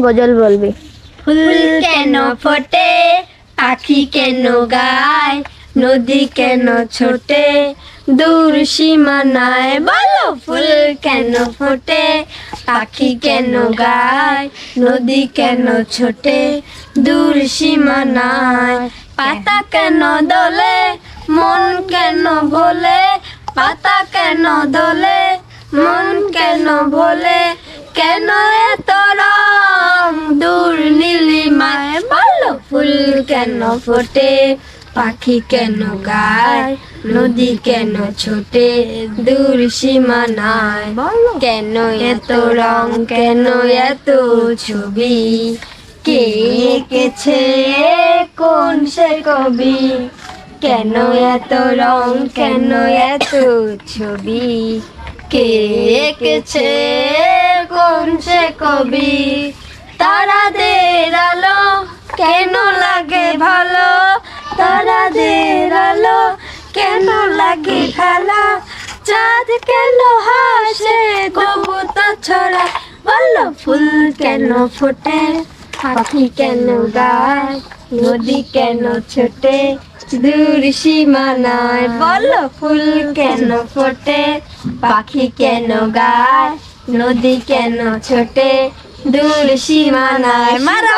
গজল বলবি? ফুল কেন ফোটে? পাখি কেন গায়? নদী কেন ছোটে? দূর সীমানায় বলো, ফুল কেন ফোটে? পাখি কেন গায়? নদী কেন ছোটে? দূর সীমানায় পাতা কেন দলে? মন কেন ভোলে পাতা কেন দলে? মন কেন ভোলে কেন ফুল কেন ফোটে? পাখি কেন গায়? নদী কেন ছোটে? দূর সীমানায় কেন এত রং? কেন এত ছবি? কে এঁকেছে? কোন সে কবি? কেন এত রং? কেন এত ছবি? কে এঁকেছে? কোন সে কবি? তারাদের আলো কেন কেন লাগে ভালো চাঁদ কেন হাসে, কবুতর ছড়া বলো ফুল কেন ফোটে? পাখি কেন গায়? নদী কেন ছোটে? দূর সীমানায় বলো ফুল কেন ফোটে? পাখি কেন গায়? নদী কেন ছোটে? দূর সীমানায় মারা